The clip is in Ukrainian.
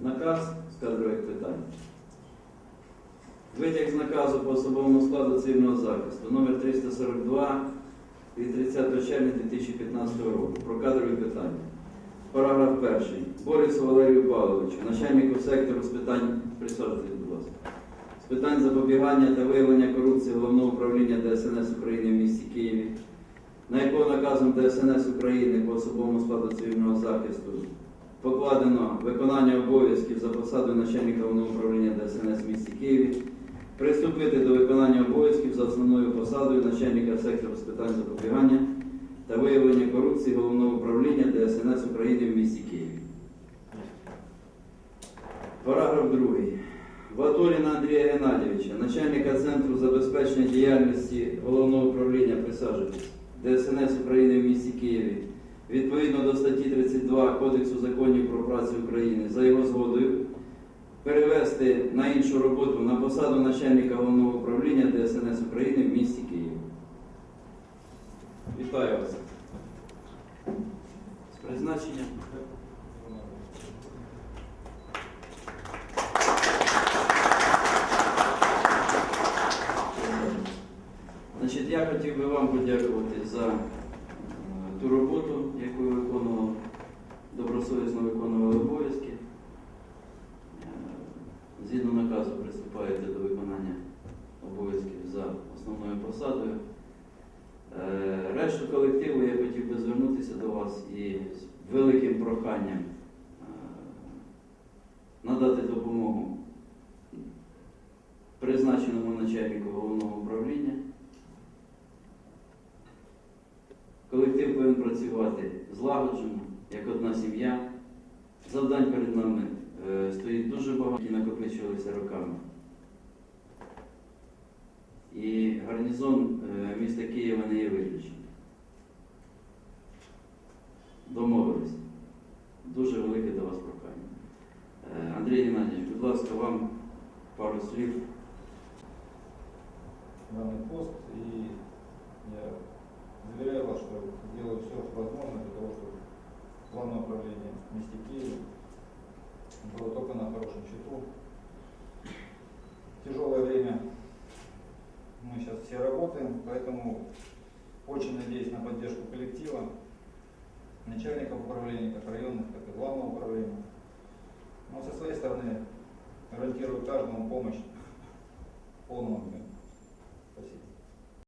наказ з кадрових питань. Витяг з наказу по особовому складу цивільного захисту номер 342 від 30 червня 2015 року про кадрові питання. Параграф 1. Борису Валерію Павловичу, начальнику сектору з питань присаджуйтесь, будь ласка. З питань запобігання та виявлення корупції Головного управління ДСНС України в місті Києві, на якого наказом ДСНС України по особовому складу цивільного захисту покладено виконання обов'язків за посадою начальника Головного управління ДСНС в місті Києві, приступити до виконання обов'язків за основною посадою начальника сектору з питань запобігання та виявлення корупції Головного управління ДСНС України в місті Києві. Параграф 2. Ватуліна Андрія Геннадійовича, начальника Центру забезпечення діяльності Головного управління присаджуйтесь ДСНС України в місті Києві відповідно до статті 32 Кодексу законів про працю України за його згодою перевести на іншу роботу на посаду начальника Головного управління ДСНС України в місті Києві. Вітаю вас. З призначенням. Значить, я хотів би вам подякувати за ту роботу, яку ви виконували, добросовісно виконували обов'язки. Е, Згідно наказу приступаєте до виконання обов'язків за основною посадою. Е, Решту колективу я хотів би звернутися до вас і з великим проханням е, надати допомогу призначеному начальнику головного управління. Колектив повинен працювати злагоджено, як одна сім'я. Завдань перед нами е, стоїть дуже багато, які накопичувалися роками. І гарнізон е, міста Києва не є виключеним. Домовились. Дуже велике до вас прохання. Е, Андрій Геннадійович, будь ласка, вам пару слів. данный пост, и я заверяю вас, что сделаю все возможное для того, чтобы главное управление в месте Киеве было только на хорошем счету. Тяжелое время мы сейчас все работаем, поэтому очень надеюсь на поддержку коллектива, начальников управления, как районных, так и главного управления. Но со своей стороны гарантирую каждому помощь в полном объеме.